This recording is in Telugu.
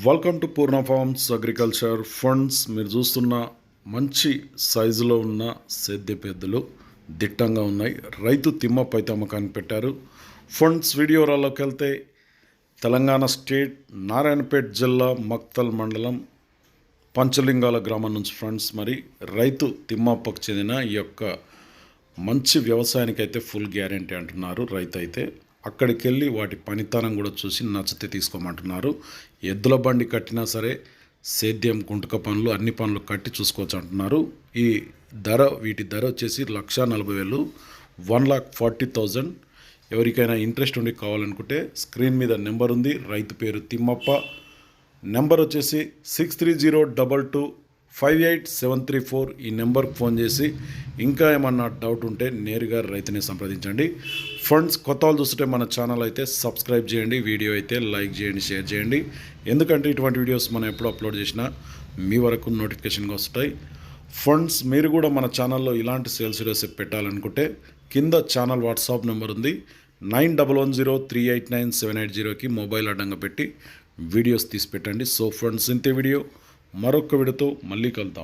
Welcome to Purna farms agriculture funds మీరు చూస్తున్న మంచి సైజులో ఉన్న సేద్య పెద్దలు దిట్టంగా ఉన్నాయి. రైతు తిమ్మ పైతమ్మకాన్ని పెట్టారు. ఫండ్స్ వీడియోరాల్లోకి వెళ్తే తెలంగాణ స్టేట్ నారాయణపేట జిల్లా మక్తల్ మండలం పంచలింగాల గ్రామం నుంచి ఫ్రెండ్స్ మరి రైతు తిమ్మప్పకు చెందిన ఈ యొక్క మంచి వ్యవసాయానికి అయితే ఫుల్ గ్యారంటీ అంటున్నారు రైతు అయితే అక్కడికి వెళ్ళి వాటి పనితనం కూడా చూసి నచ్చితే తీసుకోమంటున్నారు. ఎద్దుల బండి కట్టినా సరే సేద్యం గుంటక పనులు అన్ని పనులు కట్టి చూసుకోవచ్చు అంటున్నారు. ఈ ధర వీటి ధర వచ్చేసి లక్ష నలభై వేలు. One lakh forty thousand. ఎవరికైనా ఇంట్రెస్ట్ ఉండి కావాలనుకుంటే స్క్రీన్ మీద నెంబర్ ఉంది. రైతు పేరు తిమ్మప్ప. నెంబర్ వచ్చేసి six three zero double two five eight seven three four ఈ నెంబర్కి ఫోన్ చేసి ఇంకా ఏమన్నా డౌట్ ఉంటే నేరుగా రైతుని సంప్రదించండి. ఫండ్స్ కొత్త వాళ్ళు చూస్తుంటే మన ఛానల్ అయితే సబ్స్క్రైబ్ చేయండి వీడియో అయితే లైక్ చేయండి షేర్ చేయండి. ఎందుకంటే ఇటువంటి వీడియోస్ మనం ఎప్పుడు అప్లోడ్ చేసినా మీ వరకు నోటిఫికేషన్గా వస్తాయి. ఫండ్స్ మీరు కూడా మన ఛానల్లో ఇలాంటి సేల్స్ వీడియోస్ పెట్టాలనుకుంటే కింద ఛానల్ వాట్సాప్ నెంబర్ ఉంది. Nine double one zero three eight nine seven eight జీరోకి మొబైల్ అడ్డంగా పెట్టి వీడియోస్ తీసి పెట్టండి. సో ఫ్రెండ్స్ ఇంతే వీడియో మరొక వీడియోతో మళ్ళీ కలుద్దాం.